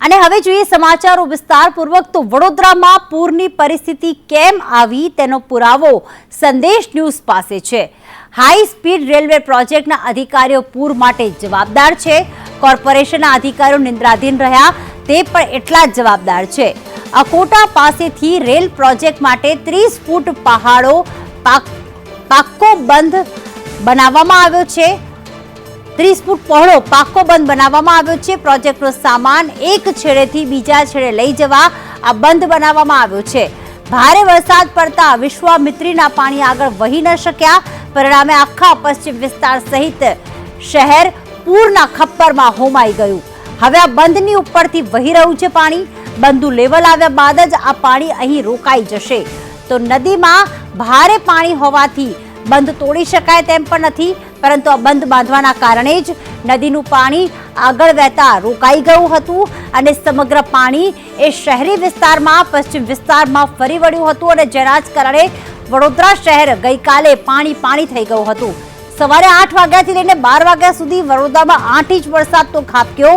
અને હવે જોઈએ સમાચારો વિસ્તારપૂર્વક. તો વડોદરામાં પૂરની પરિસ્થિતિ કેમ આવી તેનો પુરાવો સંદેશ ન્યૂઝ પાસે છે. હાઈ સ્પીડ રેલવે પ્રોજેક્ટના અધિકારીઓ પૂર માટે જવાબદાર છે. કોર્પોરેશનના અધિકારીઓ નિંદ્રાધીન રહ્યા, તે પણ એટલા જ જવાબદાર છે. અકોટા પાસેથી રેલ પ્રોજેક્ટ માટે ત્રીસ ફૂટ પહાડો પાક- પાક્કો બંધ બનાવવામાં આવ્યો છે. ત્રીસ ફૂટ પહોળો પાકો બંધ બનાવવામાં આવ્યો છે. પ્રોજેક્ટનો સામાન એક છેડેથી બીજા છેડે લઈ જવા આ બંધ બનાવવામાં આવ્યો છે. ભારે વરસાદ પડતા વિશ્વામિત્રીના પાણી આગળ વહી ન શક્યા. પરિણામે આખા પશ્ચિમ વિસ્તાર સહિત શહેર પૂરના ખપ્પરમાં હોમાઈ ગયું. હવે આ બંધની ઉપરથી વહી રહ્યું છે પાણી. બંધનું લેવલ આવ્યા બાદ જ આ પાણી અહીં રોકાઈ જશે. તો નદીમાં ભારે પાણી હોવાથી બંધ તોડી શકાય તેમ પણ નથી. પરંતુ આ બંધ બાંધવાના કારણે જ નદીનું પાણી આગળ વહેતા રોકાઈ ગયું હતું અને સમગ્ર પાણી એ શહેરી વિસ્તારમાં, પશ્ચિમ વિસ્તારમાં ફરી વળ્યું હતું અને જેના જ કારણે વડોદરા શહેર ગઈકાલે પાણી પાણી થઈ ગયું હતું. સવારે આઠ વાગ્યાથી લઈને બાર વાગ્યા સુધી વડોદરામાં આઠ ઇંચ વરસાદ તો ખાબક્યો.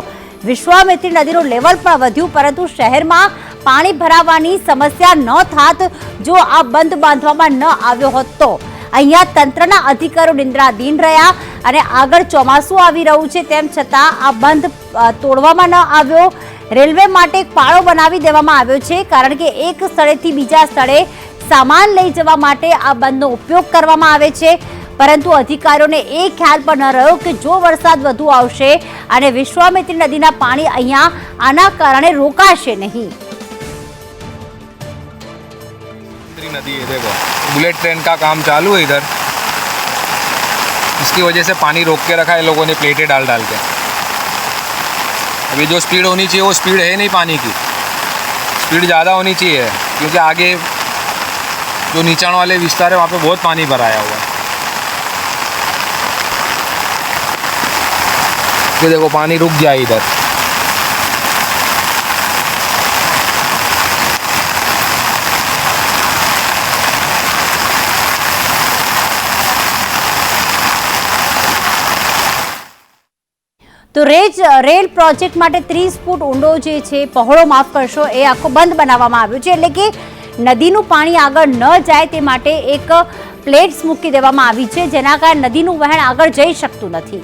વિશ્વામિત્રી નદીનું લેવલ પણ વધ્યું, પરંતુ શહેરમાં પાણી ભરાવાની સમસ્યા ન થાત જો આ બંધ બાંધવામાં ન આવ્યો હોત તો. અહીંયા તંત્રના અધિકારો નિંદ્રાધીન રહ્યા અને આગળ ચોમાસું આવી રહ્યું છે, તેમ છતાં આ બંધ તોડવામાં ન આવ્યો. રેલવે માટે એક પાળો બનાવી દેવામાં આવ્યો છે, કારણ કે એક સ્થળેથી બીજા સ્થળે સામાન લઈ જવા માટે આ બંધનો ઉપયોગ કરવામાં આવે છે. પરંતુ અધિકારીઓને એ ખ્યાલ પણ ન રહ્યો કે જો વરસાદ વધુ આવશે અને વિશ્વામિત્રી નદીના પાણી અહીંયા આના કારણે રોકાશે નહીં. નદી દેખો बुलेट ट्रेन का काम चालू है इधर। इसकी वजह से पानी रोक के रखा है, लोगों ने प्लेटें डाल डाल के। अभी जो स्पीड होनी चाहिए, वो स्पीड है नहीं पानी की। स्पीड ज़्यादा होनी चाहिए, क्योंकि आगे जो नीचाण वाले विस्तार है, वहाँ पे बहुत पानी भराया हुआ है। ये देखो, पानी रुक गया इधर। રેજ, રેલ પ્રોજેક્ટ માટે ત્રીસ ફૂટ ઊંડો જે છે, પહોળો માફ કરશો, એ આખો બંધ બનાવવામાં આવ્યો છે. એટલે કે નદીનું પાણી આગળ ન જાય તે માટે એક પ્લેટ્સ મૂકી દેવામાં આવી છે, જેના કારણે નદીનું વહેણ આગળ જઈ શકતું નથી.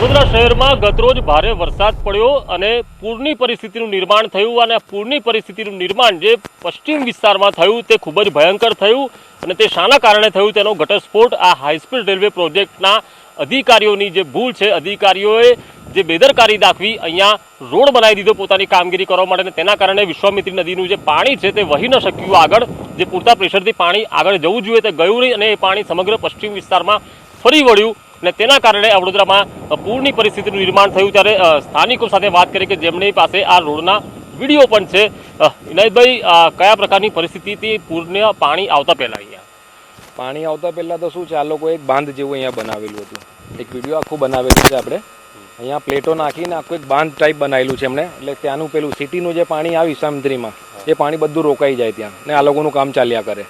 વડોદરા શહેરમાં ગતરોજ ભારે વરસાદ પડ્યો અને પૂરની પરિસ્થિતિનું નિર્માણ થયું અને પૂરની પરિસ્થિતિનું નિર્માણ જે પશ્ચિમ વિસ્તારમાં થયું તે ખૂબ જ ભયંકર થયું અને તે શાના કારણે થયું તેનો ઘટસ્ફોટ આ હાઈસ્પીડ રેલવે પ્રોજેક્ટના અધિકારીઓની જે ભૂલ છે, અધિકારીઓએ જે બેદરકારી દાખવી, અહીંયા રોડ બનાવી દીધો પોતાની કામગીરી કરવા માટે અને તેના કારણે વિશ્વામિત્રી નદીનું જે પાણી છે તે વહી ન શક્યું આગળ, જે પૂરતા પ્રેશરથી પાણી આગળ જવું જોઈએ તે ગયું નહીં અને એ પાણી સમગ્ર પશ્ચિમ વિસ્તારમાં ફરી વળ્યું. અને તેના કારણે વડોદરામાં પૂરની પરિસ્થિતિનું નિર્માણ થયું ત્યારે સ્થાનિકો સાથે વાત કરી કે જેમની પાસે આ રોડના વીડિયો પણ છે. ઇનાયતભાઈ કયા પ્રકારની પરિસ્થિતિથી પૂરને પાણી આવતા પહેલાં અહીંયા? પાણી આવતા પહેલાં તો શું છે, આ લોકો એક બાંધ જેવું અહીંયા બનાવેલું હતું. એક વીડિયો આખું બનાવેલું છે આપણે. અહીંયા પ્લેટો નાખીને આખું એક બાંધ ટાઈપ બનાવેલું છે એમણે. એટલે ત્યાંનું પેલું સિટીનું જે પાણી આવ્યું સામદ્રીમાં, એ પાણી બધું રોકાઈ જાય ત્યાં. ને આ લોકોનું કામ ચાલ્યા કરે.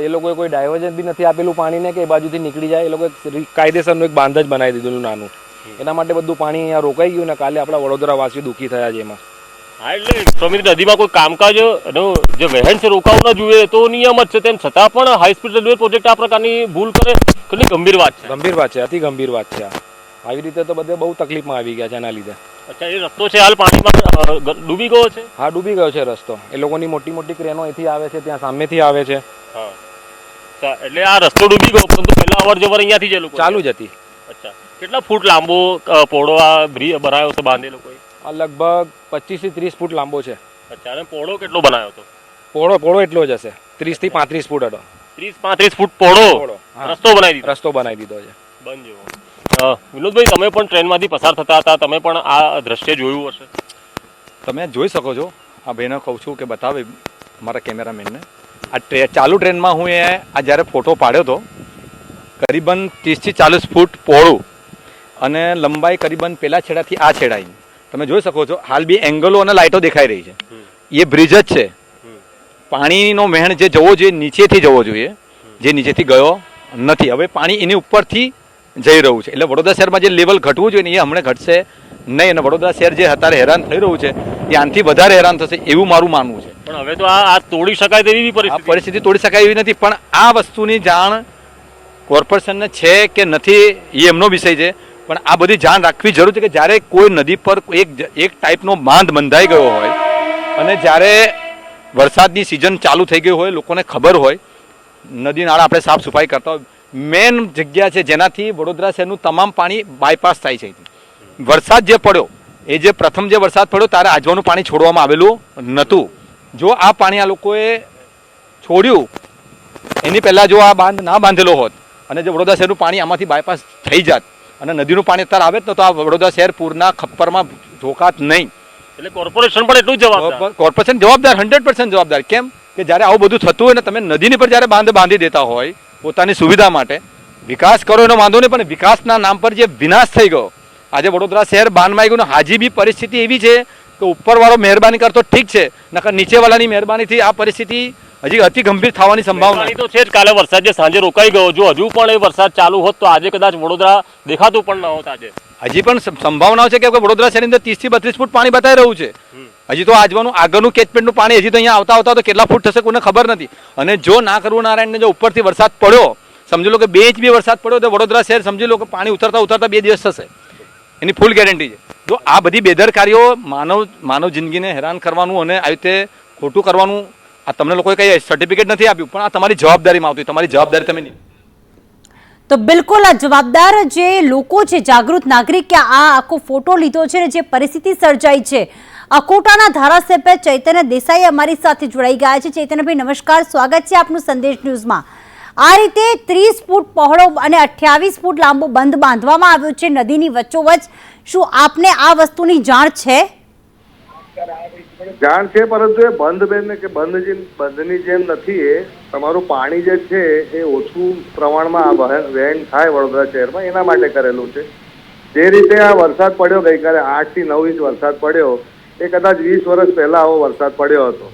તો એ લોકોએ કોઈ ડાયવર્જન બી નથી આપેલું પાણીને કે એ બાજુથી નીકળી જાય. એ લોકોએ એક કાયદેસરનું એક બાંધ જ બનાવી દીધેલું નાનું. એના માટે બધું પાણી અહીંયા રોકાઈ ગયું ને કાલે આપણા વડોદરા વાસી દુઃખી થયા છે એમાં. હા એટલે સ્વામી નદીમાં કોઈ કામકાજ જે વહેણ છે રોકાવું ન જોઈએ તો નિયમ જ છે. તેમ છતાં પણ હાઈ સ્પીડ રેલવે પ્રોજેક્ટ આ પ્રકારની ભૂલ કરે કેટલી ગંભીર વાત છે. ગંભીર વાત છે અતિ ગંભીર વાત છે આવી રીતે તો બધે બહુ તકલીફમાં આવી ગયા છે એના લીધે. અચ્છા એ રસ્તો છે હાલ પાણીમાં ડૂબી ગયો છે? હા ડૂબી ગયો છે રસ્તો. એ લોકોની મોટી મોટી ક્રેનો અહીંથી આવે છે ત્યાં સામેથી આવે છે. હા. અચ્છા એટલે આ રસ્તો ડૂબી ગયો. પરંતુ પહેલા અવર જવર અહીંયાથી જ લોકો ચાલુ જ હતી. અચ્છા. કેટલા ફૂટ લાંબો પોળો આ બ્રિજ બનાવ્યો છે બાંધેલો કોઈ? આ લગભગ પચીસથી ત્રીસ ફૂટ લાંબો છે. અચ્છા અને પોળો કેટલો બનાવ્યો હતો? પોળો પોળો એટલો જ હશે. ત્રીસથી પાંત્રીસ ફૂટ હતો ત્રીસ પાંત્રીસ ફૂટ પોળો? રસ્તો બનાવી દીધો? રસ્તો બનાવી દીધો છે. બંધ જેવો વિનોદભાઈ તમે પણ ટ્રેનમાંથી પસાર થતા હતા. તમે પણ આ દ્રશ્ય જોયું હશે? તમે જોઈ શકો છો. આ ભાઈને કહું છું કે બતાવે મારા કેમેરામેનને. આ ટ્રે ચાલુ ટ્રેનમાં હું એ આ જ્યારે ફોટો પાડ્યો હતો કરીબન ત્રીસથી ચાલીસ ફૂટ પહોળું અને લંબાઈ કરીબન પેલા છેડાથી આ છેડાઈ તમે જોઈ શકો છો હાલ બી એંગલો અને લાઇટો દેખાઈ રહી છે. એ બ્રિજ જ છે. પાણીનો વહેણ જે જવો જોઈએ નીચેથી જવો જોઈએ જે નીચેથી ગયો નથી. હવે પાણી એની ઉપરથી જઈ રહ્યું છે. એટલે વડોદરા શહેરમાં જે લેવલ ઘટવું જોઈએ ને એ હમણાં ઘટશે નહીં. અને વડોદરા શહેર જે અત્યારે હેરાન થઈ રહ્યું છે એ આનાથી વધારે હેરાન થશે એવું મારું માનવું છે. પણ હવે તો આ આ તોડી શકાય તેવી પરિસ્થિતિ. પરિસ્થિતિ તોડી શકાય એવી નથી પણ આ વસ્તુની જાણ કોર્પોરેશનને છે કે નથી એ એમનો વિષય છે. પણ આ બધી જાણ રાખવી જરૂર છે કે જ્યારે કોઈ નદી પર એક એક ટાઈપનો બાંધ બંધાઈ ગયો હોય અને જ્યારે વરસાદની સિઝન ચાલુ થઈ ગઈ હોય લોકોને ખબર હોય નદી નાળા આપણે સાફ સફાઈ કરતા હોય મેન જગ્યા છે જેનાથી વડોદરા શહેરનું તમામ પાણી બાયપાસ થાય છે વરસાદ જે પડ્યો એ જે પ્રથમ જે વરસાદ પડ્યો ત્યારે આજવાનું પાણી છોડવામાં આવેલું નહોતું. જો આ પાણી આ લોકોએ છોડ્યું એની પહેલાં જો આ બાંધ ના બાંધેલો હોત અને જો વડોદરા શહેરનું પાણી આમાંથી બાયપાસ થઈ જાત અને નદીનું પાણી અત્યારે આવે તો આ વડોદરા શહેર પૂરના ખપ્પરમાં ઢોકાત નહીં. એટલે કોર્પોરેશન પણ એટલું જવાબદાર. કોર્પોરેશન જવાબદાર હંડ્રેડ પર્સન્ટ જવાબદાર. કેમ? કે જ્યારે આવું બધું થતું હોય ને તમે નદીની પર જ્યારે બાંધ બાંધી દેતા હોય પોતાની સુવિધા માટે વિકાસ કરો એનો વાંધો નહીં પણ વિકાસના નામ પર જે વિનાશ થઈ ગયો આજે વડોદરા શહેર બાંધમાં આવી ગયું હાજી બી પરિસ્થિતિ એવી છે કે ઉપરવાળો મહેરબાની કરતો ઠીક છે નકર નીચેવાળાની મહેરબાનીથી આ પરિસ્થિતિ હજી અતિ ગંભીર થવાની સંભાવના તો છે જ કાલે વરસાદ જે સાંજે રોકાઈ ગયો જો હજુ પણ એ વરસાદ ચાલુ હોત તો આજે કદાચ વડોદરા દેખાતું પણ ન હોત આજે. હજી પણ સંભાવના સંભાવનાઓ છે કે વડોદરા શહેરની અંદર ત્રીસથી બત્રીસ ફૂટ પાણી બતાવી રહ્યું છે. હજી તો આજવાનું આગળનું કેચમેન્ટનું પાણી હજી તો અહીંયા આવતા આવતા તો કેટલા ફૂટ થશે કોઈને ખબર નથી. અને જો ના કરવું નારાયણને જો ઉપરથી વરસાદ પડ્યો સમજી લો કે બે ઇંચ બી વરસાદ પડ્યો તો વડોદરા શહેર સમજી લો કે પાણી ઉતરતા ઉતરતા બે દિવસ થશે. એની ફૂલ ગેરંટી છે. તો આ બધી બેદરકારીઓ માનવ માનવ જિંદગીને હેરાન કરવાનું અને આવી રીતે ખોટું કરવાનું, આ તમને લોકોએ કહીએ સર્ટિફિકેટ નથી આપ્યું, પણ આ તમારી જવાબદારીમાં આવતી તમારી જવાબદારી તમે નહીં તો બિલકુલ આ જવાબદાર જે લોકો છે, જાગૃત નાગરિક કે આ આખો ફોટો લીધો છે ને જે પરિસ્થિતિ સર્જાઈ છે. અકોટાના ધારાસભ્ય ચૈતન્ય દેસાઈ અમારી સાથે જોડાઈ ગયા છે. ચૈતન્યભાઈ, નમસ્કાર. સ્વાગત છે આપનું સંદેશ ન્યૂઝમાં. આ રીતે ત્રીસ ફૂટ પહોળો અને અઠ્યાવીસ ફૂટ લાંબો બંધ બાંધવામાં આવ્યો છે નદીની વચ્ચોવચ્ચ. શું આપને આ વસ્તુની જાણ છે? જાણ છે, પરંતુ એ બંધ બેન કે બંધ જે બંધની જેમ નથી, એ તમારું પાણી જે છે, એ ઓછું પ્રમાણમાં આ વહેણ થાય વડોદરા શહેરમાં, એના માટે કરેલું છે. જે રીતે આ વરસાદ પડ્યો, ગઈકાલે આઠથી નવ ઇંચ વરસાદ પડ્યો, એ કદાચ વીસ વર્ષ પહેલા આવો વરસાદ પડ્યો હતો.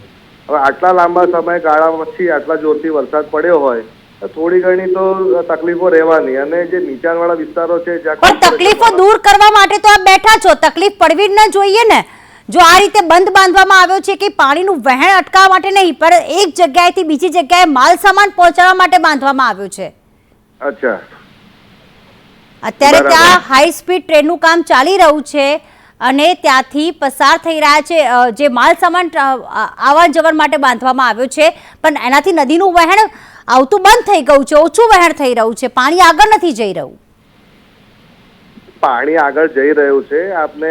હવે આટલા લાંબા સમયગાળા પછી આટલા જોરથી વરસાદ પડ્યો હોય થોડી ઘણી તો તકલીફો રહેવાની અને જે નીચાણવાળા વિસ્તારો છે પણ તકલીફો દૂર કરવા માટે તો આપ બેઠા છો. તકલીફ પડવી ન જોઈએ ને. જો આ રીતે બંધ બાંધવામાં આવ્યો છે કે પાણીનું વહેણ અટકાવવા માટે નહીં પણ એક જગ્યાએથી બીજી જગ્યાએ માલ સામાન પહોંચાડવા માટે બાંધવામાં આવ્યો છે. અચ્છા. અત્યારે ત્યાં હાઈ સ્પીડ ટ્રેનનું કામ ચાલી રહ્યું છે અને ત્યાંથી પસાર થઈ રહ્યા છે જે માલ સામાન આવન જવન માટે બાંધવામાં આવ્યો છે. પણ એનાથી નદીનું વહેણ આવતું બંધ થઈ ગયું છે ઓછું વહેણ થઈ રહ્યું છે પાણી આગળ નથી જઈ રહ્યું. પાણી આગળ જઈ રહ્યું છે આપને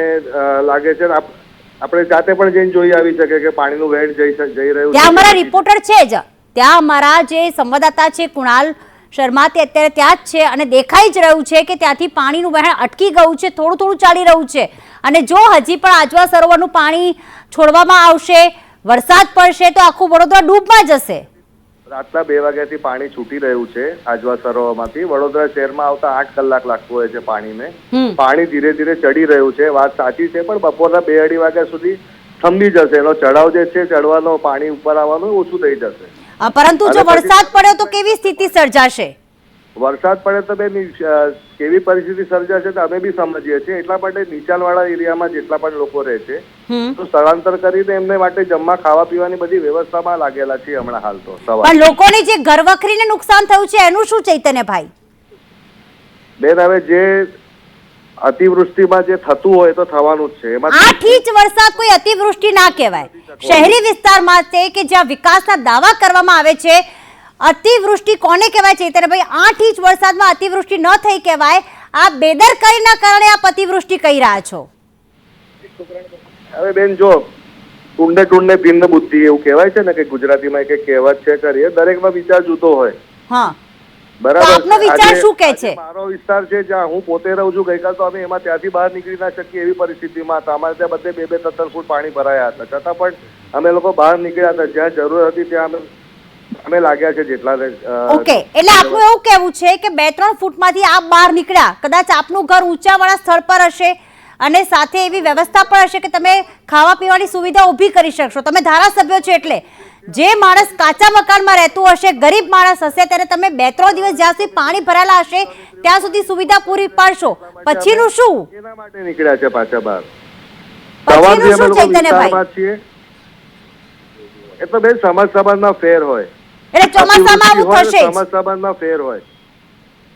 લાગે છે આપણે જાતે પણ જઈને જોઈ આવી શકે કે પાણીનું વહેણ જઈ જઈ રહ્યું ત્યાં અમારા રિપોર્ટર છે જ. ત્યાં અમારા જે સંવાદદાતા છે કુણાલ શર્મા તે અત્યારે ત્યાં જ છે અને દેખાઈ જ રહ્યું છે કે ત્યાંથી પાણીનું વહેણ અટકી ગયું છે થોડું થોડું ચાલી રહ્યું છે. અને જો હજી પણ આજવા સરોવરનું પાણી છોડવામાં આવશે વરસાદ પડશે તો આખું વડોદરા ડૂબમાં જશે. રાતના બે વાગ્યાથી પાણી છૂટી રહ્યું છે આજવા સરોવરમાંથી. વડોદરા શહેરમાં આવતા આઠ કલાક લાગતું હોય છે પાણીને. પાણી ધીરે ધીરે ચડી રહ્યું છે. વાત સાચી છે પણ બપોરના બે અઢી વાગ્યા સુધી થંભી જશે. એનો ચઢાવ જે છે ચડવાનો પાણી ઉપર આવવાનું ઓછું થઈ જશે. પરંતુ જો વરસાદ પડ્યો તો કેવી સ્થિતિ સર્જાશે? વરસાદ પડે તો બે કેવી પરિસ્થિતિ સર્જાશે તો અમે બી સમજીએ છીએ. એટલા માટે નીચાણવાળા એરિયામાં જેટલા પણ લોકો રહે છે તો સ્થળાંતર કરીને એમને માટે જમવા ખાવા પીવાની બધી વ્યવસ્થામાં લાગેલા છીએ હમણાં હાલ તો પણ લોકોની જે ઘરવખરીને નુકસાન થયું છે એનું શું ચૈતન્યભાઈ? બેન હવે જે અતિવૃષ્ટિમાં જે થતું હોય તો થવાનું જ છે. એમાં આઠ ઇંચ વરસાદ કોઈ અતિવૃષ્ટિ ના કહેવાય. શહેરી વિસ્તારમાં છે કે જ્યાં વિકાસના દાવા કરવામાં આવે છે અતિવૃષ્ટિ કોને કહેવાય છે ત્યારે ભાઈ આઠ ઇંચ વરસાદમાં અતિવૃષ્ટિ ન થઈ કહેવાય. આ બેદરકારીના કારણે આપ અતિવૃષ્ટિ કહી રહ્યા છો. હવે બેન જો ટુંડે ટુંડે ભિન્ન બુદ્ધિ એવું કહેવાય છે ને કે ગુજરાતીમાં એક કહેવત છે કરીએ દરેકમાં વિચાર જુદો હોય. હા. બરાબર આપનો વિચાર શું કહે છે? મારો વિસ્તાર છે જ્યાં હું પોતે રહું છું ગઈકાલ તો અમે એમાં ત્યાંથી બહાર નીકળી ના શકીએ એવી પરિસ્થિતિમાં હતા. અમારે ત્યાં બધે બે બે ત્રણ ત્રણ ફૂટ પાણી ભરાયા હતા. છતાં પણ અમે લોકો બહાર નીકળ્યા હતા. જ્યાં જરૂર હતી ત્યાં અમે અમે લાગ્યા છે જેટલા ઓકે એટલે આપનું એવું કહેવું છે કે બે ત્રણ ફૂટમાંથી આપ બહાર નીકળ્યા. કદાચ આપનું ઘર ઊંચાવાળા સ્થળ પર હશે અને સાથે એવી વ્યવસ્થા પણ હશે કે તમે ખાવા પીવાની સુવિધા ઊભી કરી શકશો. તમે ધારાસભ્યો છો એટલે જે માણસ કાચા મકાનમાં રહેતું હશે ગરીબ માણસ હશે ત્યારે તમે બે ત્રણ દિવસ જ્યાં સુધી પાણી ભરાયેલા હશે ત્યાં સુધી સુવિધા પૂરી પાડશો. પછીનું શું? એના માટે નીકળ્યા છે પાછા બહાર. પછીનું શું ચૈતન્યભાઈ? વિસ્તારમાં જ એ તો બેન સમાજ સંબંધમાં ફેર હોય. એટલે ચોમાસામાં આવું થશે સમાજ સંબંધમાં ફેર હોય.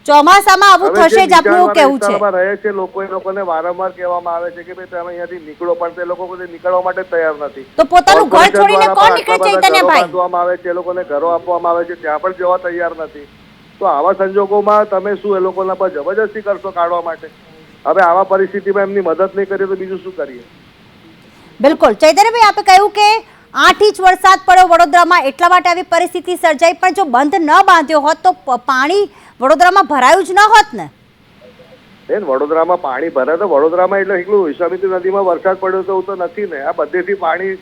ચોમાસામાં આવું થશે જ આપણું કેવું છે? રહે છે લોકો એ લોકોને વારંવાર કહેવામાં આવે છે કે ભાઈ તમે અહીંયાથી નીકળો પણ તે લોકો નીકળવા માટે તૈયાર નથી. તો પોતાનું ઘર છોડીને કોણ નીકળે ચૈતન્યભાઈ બાંધવામાં આવે છે લોકોને ઘરો આપવામાં આવે છે ત્યાં પણ જવા તૈયાર નથી. તો આવા સંજોગોમાં તમે શું એ લોકોના પર જબરજસ્તી કરશો કાઢવા માટે? હવે આવા પરિસ્થિતિમાં એમની મદદ નહીં કરીએ તો બીજું શું કરીએ? બિલકુલ. ચૈતન્યભાઈ આપે કહ્યું કે આઠ ઇંચ વરસાદ પડ્યો વડોદરામાં એટલા માટે આવી પરિસ્થિતિ સર્જાઈ પણ જો બંધ ન બાંધ્યો હોત તો પાણી વડોદરામાં ભરાયું જ ન હોત ને? બેન વડોદરામાં પાણી ભરાય તો વડોદરામાં એટલે એકલું વિશ્વામિત્રી નદીમાં વરસાદ પડ્યો તો તો નથી ને. આ બધેથી પાણી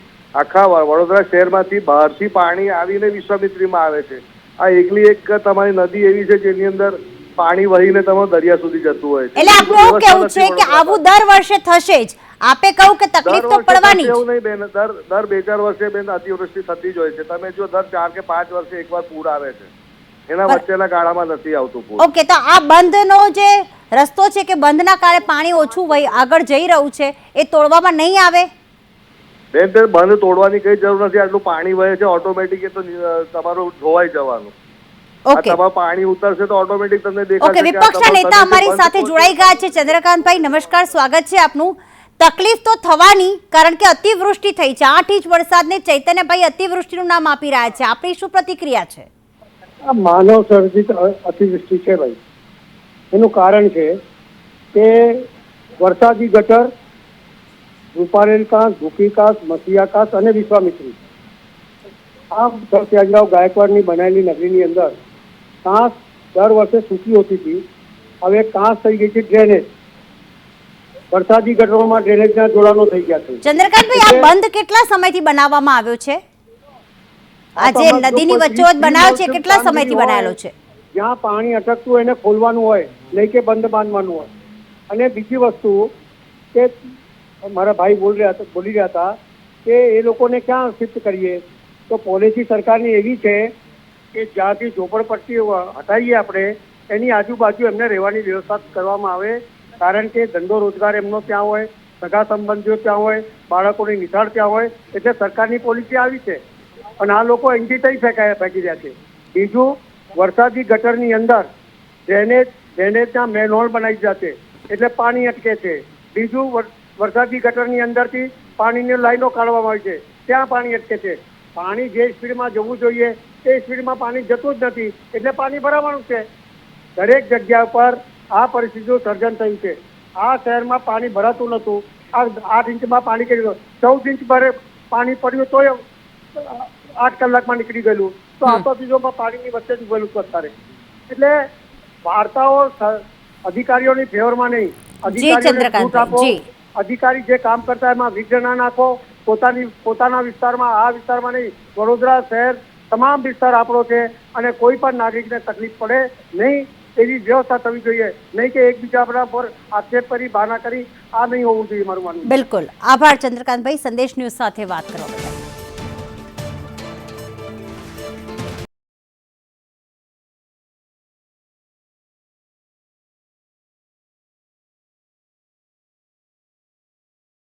આખા વડોદરા શહેરમાંથી બહારથી પાણી આવીને વિશ્વામિત્રીમાં આવે છે. આ એકલી એક તમારી નદી એવી છે જેની અંદર પાણી વહીને તમારું દરિયા સુધી જતું હોય છે. એટલે આપણું એવું કેવું છે કે આવું દર વર્ષે થશે જ. આપે કહું કે તકલીફ તો પડવાની એવું નહીં બેન. દર દર બે ચાર વર્ષે બેન અતિવૃષ્ટિ થતી જ હોય છે. તમે જો દર ચાર કે પાંચ વર્ષે એકવાર પૂર આવે છે. એના વચ્ચેના ગાળામાં નથી આવતું પૂર. ઓકે તો આ બંધનો જે રસ્તો છે કે બંધના કારણે પાણી ઓછું વહી આગળ જઈ રહ્યું છે એ તોડવામાં નહીં આવે? બેન તે બંધ તોડવાની કઈ જરૂર નથી. આટલું પાણી વહે છે ઓટોમેટિક એ તો તમારું ધોવાઈ જવાનું. ઓકે. તમારું પાણી ઉતરશે તો ઓટોમેટિક તમને દેખાશે ઓકે વિપક્ષના નેતા અમારી સાથે જોડાઈ ગયા છે. ચંદ્રકાંતભાઈ નમસ્કાર. સ્વાગત છે આપનું. તકલીફ તો થવાની કારણ કે અતિવૃષ્ટિ થઈ છે. આઠ ઇંચ વરસાદને ચૈતન્યભાઈ અતિવૃષ્ટિનું નામ આપી રહ્યા છે. આપણી શું પ્રતિક્રિયા છે? આ માનવ સર્જિત અતિવૃષ્ટિ છે ભાઈ. એનું કારણ છે કે વરસાદી ગટર રૂપારેલ કાંસ ભૂકી કાંસ મસીયા કાંસ અને વિશ્વામિત્રી. આ ત્યાજરાવ ગાયકવાડની બનાવેલી નગરીની અંદર કાંસ દર વર્ષે સૂકી હોતી હતી. હવે કાંસ થઈ ગઈ છે ડ્રેનેજ. વરસાદી ગટરોમાં ડ્રેનેજના જોડાણો થઈ ગયા છે. ચંદ્રકાંતભાઈ આ બંધ કેટલા સમયથી બનાવવામાં આવ્યો છે? આ જે નદીની વચ્ચોવચ બનાવ છે કેટલા સમયથી બનાવેલો છે? જ્યાં પાણી અટકતું હોય એને ખોલવાનું હોય નહીં કે બંધ બાંધવાનું હોય. અને બીજી વસ્તુ કે મારા ભાઈ બોલ રહ્યા હતા બોલી રહ્યા હતા કે એ લોકોને ક્યાં શિફ્ટ કરીએ? તો પોલિસી સરકારની એવી છે કે જ્યાંથી ઝોપડપટ્ટી હટાવીએ આપણે એની આજુબાજુ એમને રહેવાની વ્યવસ્થા કરવામાં આવે. કારણ કે ધંધો રોજગાર એમનો ત્યાં હોય સગા સંબંધીઓ ત્યાં હોય બાળકોની નિશાળ ત્યાં હોય એટલે સરકારની પોલિસી આવી છે. અને આ લોકો અહીંથી થઈ ફેંકાય ફેંકી રહ્યા છે. બીજું, વરસાદી ગટરની અંદર ડ્રેનેજ, ડ્રેનેજના મેનહોલ બનાવી જશે, એટલે પાણી અટકે છે. બીજું વરસાદી ગટરની અંદરથી પાણીની લાઈનો કાઢવામાં આવી છે. ત્યાં પાણી અટકે છે. પાણી જે સ્પીડમાં જવું જોઈએ તે સ્પીડમાં પાણી જતું જ નથી, એટલે પાણી ભરાવાનું છે. દરેક જગ્યા પર આ પરિસ્થિતિનું સર્જન થયું છે. આ શહેરમાં પાણી ભરાતું નહોતું. આ આઠ ઇંચમાં પાણી કર્યું ચૌદ ઇંચ ભરે પાણી પડ્યું તોય આઠ કલાકમાં નીકળી ગયેલું. તો બીજોમાં પાણીની વચ્ચે જ ઉભેલું અત્યારે. એટલે વાર્તાઓ અધિકારીઓની ફેવરમાં નહીં. જી. અધિકારી જે કામ કરતા એમાં વિઘ્ન ના નાખો. પોતાની પોતાના વિસ્તારમાં આ વિસ્તારમાં નહીં. વડોદરા શહેર તમામ વિસ્તાર આપણો છે અને કોઈ પણ નાગરિકને તકલીફ પડે નહીં. એવી વ્યવસ્થા થવી જોઈએ. નહીં કે એકબીજા પર આક્ષેપ કરી બહાના કરી. આ નહીં હોવું જોઈએ મારું માનવું. બિલકુલ. આભાર ચંદ્રકાંતભાઈ. સંદેશ ન્યૂઝ સાથે વાત કરવા